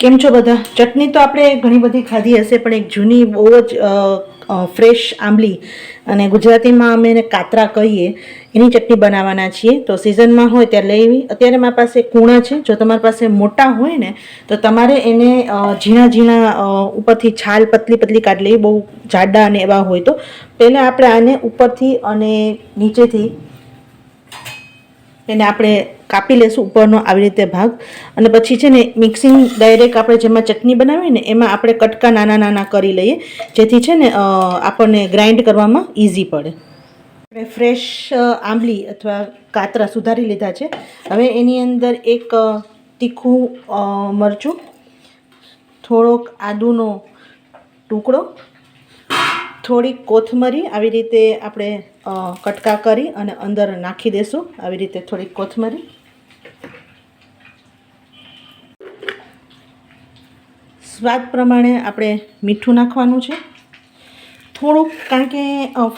કેમ છો બધા? ચટણી તો આપણે ઘણી બધી ખાધી હશે, પણ એક જૂની બહુ જ ફ્રેશ આંબલી અને ગુજરાતીમાં અમે એને કાતરા કહીએ, એની ચટણી બનાવવાના છીએ. તો સિઝનમાં હોય ત્યારે લેવી અત્યારે મારી પાસે કૂણા છે. જો તમારી પાસે મોટા હોય ને, તો તમારે એને ઝીણા ઝીણા ઉપરથી છાલ પતલી પતલી કાઢી લેવી. બહુ જાડા અને એવા હોય તો. પહેલાં આપણે આને ઉપરથી અને નીચેથી એને આપણે કાપી લેશું ઉપરનો આવી રીતે ભાગ. અને પછી છે ને મિક્સિંગ ડાયરેક્ટ આપણે જેમાં ચટણી બનાવીએ ને, એમાં આપણે કટકા નાના નાના કરી લઈએ. જેથી છે ને આપણને ગ્રાઇન્ડ કરવામાં ઇઝી પડે. આપણે ફ્રેશ આંબલી અથવા કાતરા સુધારી લીધા છે. હવે એની અંદર એક તીખું મરચું, થોડોક આદુનો ટુકડો થોડીક કોથમરી આવી રીતે આપણે કટકા કરી અને અંદર નાખી દેશું. આવી રીતે થોડીક કોથમરી. સ્વાદ પ્રમાણે આપણે મીઠું નાખવાનું છે. થોડુંક, કારણ કે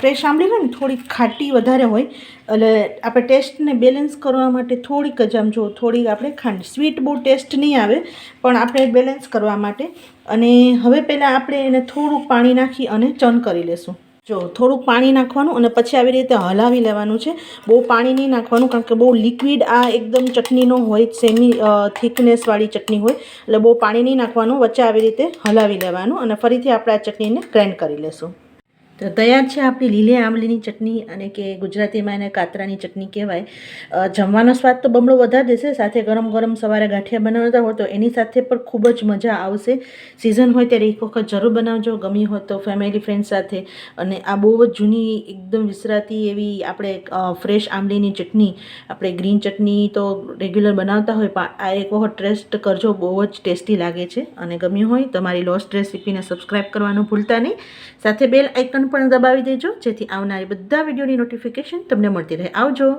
ફ્રેશ આંબલી હોય ને, થોડીક ખાટી વધારે હોય, એટલે આપણે ટેસ્ટને બેલેન્સ કરવા માટે થોડીક જ આમ જો થોડીક આપણે ખાંડ. સ્વીટ બહુ ટેસ્ટ નહીં આવે, પણ આપણે બેલેન્સ કરવા માટે. અને હવે પહેલાં આપણે એને થોડુંક પાણી નાખી અને ચન કરી લેશું. જો, થોડુંક પાણી નાખવાનું અને પછી આવી રીતે હલાવી લેવાનું છે. બહુ પાણી નહીં નાખવાનું, કારણ કે બહુ લિક્વિડ આ એકદમ ચટણીનો હોય સેમી થિકનેસવાળી ચટણી હોય, એટલે બહુ પાણી નહીં નાખવાનું. વચ્ચે આવી રીતે હલાવી લેવાનું અને ફરીથી આપણે આ ચટણીને ગ્રાઇન્ડ કરી લેશું. તો તૈયાર છે આપણી લીલી આંબલીની ચટણી અને કે ગુજરાતીમાં એને કાતરાની ચટણી કહેવાય. જમવાનો સ્વાદ તો બમણો વધારે દેશે, સાથે ગરમ ગરમ સવારે ગાંઠિયા બનાવતા હોય તો એની સાથે પણ ખૂબ જ મજા આવશે. સિઝન હોય ત્યારે એક વખત જરૂર બનાવજો, ગમી હોય તો ફેમિલી ફ્રેન્ડ સાથે. અને આ બહુ જ જૂની એકદમ વિસરાતી એવી આપણે ફ્રેશ આંબલીની ચટણી. આપણે ગ્રીન ચટણી તો રેગ્યુલર બનાવતા હોય, પણ આ એક વખત ટેસ્ટ કરજો, બહુ જ ટેસ્ટી લાગે છે. અને ગમ્યું હોય તો મારી લોસ્ટ રેસીપીને સબસ્ક્રાઈબ કરવાનું ભૂલતા નહીં. સાથે બેલ આઇકન પણ દબાવી દેજો જેથી આવનારી બધા વિડીયોની નોટિફિકેશન તમને મળતી રહે. આવજો!